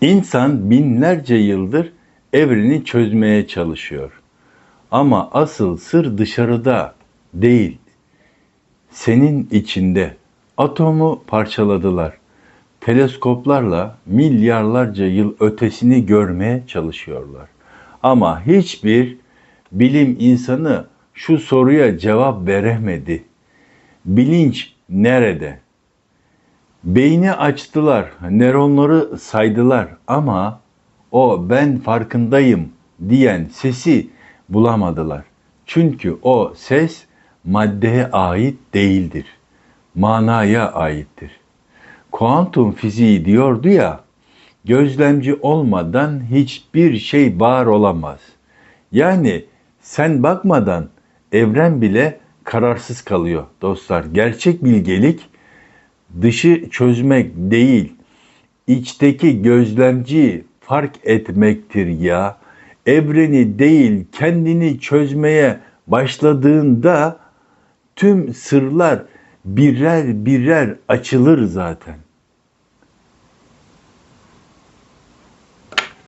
İnsan binlerce yıldır evreni çözmeye çalışıyor. Ama asıl sır dışarıda değil. Senin içinde. Atomu parçaladılar. Teleskoplarla milyarlarca yıl ötesini görmeye çalışıyorlar. Ama hiçbir bilim insanı şu soruya cevap veremedi. Bilinç nerede? Beyni açtılar, nöronları saydılar ama o ben farkındayım diyen sesi bulamadılar. Çünkü o ses maddeye ait değildir. Manaya aittir. Kuantum fiziği diyordu ya, gözlemci olmadan hiçbir şey var olamaz. Yani sen bakmadan evren bile kararsız kalıyor dostlar. Gerçek bilgelik dışı çözmek değil, içteki gözlemci fark etmektir ya. Evreni değil, kendini çözmeye başladığında tüm sırlar birer birer açılır zaten.